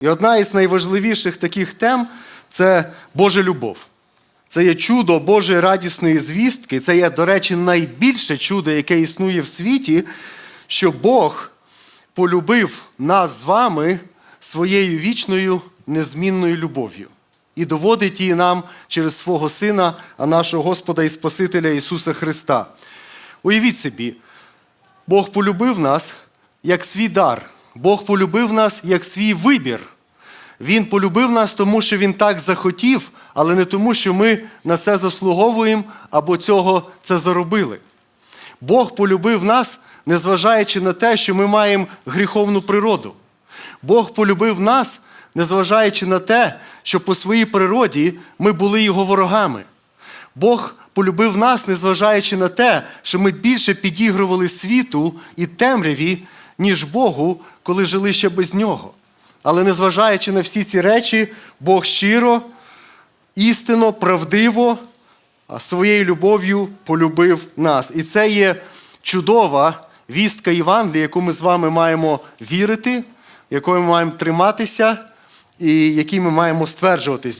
І одна із найважливіших таких тем це Божа любов. Це є чудо Божої радісної звістки. Це є, до речі, найбільше чудо, яке існує в світі, що Бог полюбив нас з вами своєю вічною незмінною любов'ю і доводить її нам через свого Сина, а нашого Господа і Спасителя Ісуса Христа. Уявіть собі, Бог полюбив нас як свій дар. Бог полюбив нас як свій вибір. Він полюбив нас, тому що Він так захотів, але не тому, що ми на це заслуговуємо або цього це заробили. Бог полюбив нас, незважаючи на те, що ми маємо гріховну природу. Бог полюбив нас, незважаючи на те, що по своїй природі ми були його ворогами. Бог полюбив нас, незважаючи на те, що ми більше підігрували світу і темряві, ніж Богу, коли жили ще без нього. Але незважаючи на всі ці речі, Бог щиро, істинно, правдиво, своєю любов'ю полюбив нас. І це є чудова вістка Євангелія, яку ми з вами маємо вірити, якою ми маємо триматися і якій ми маємо стверджуватись.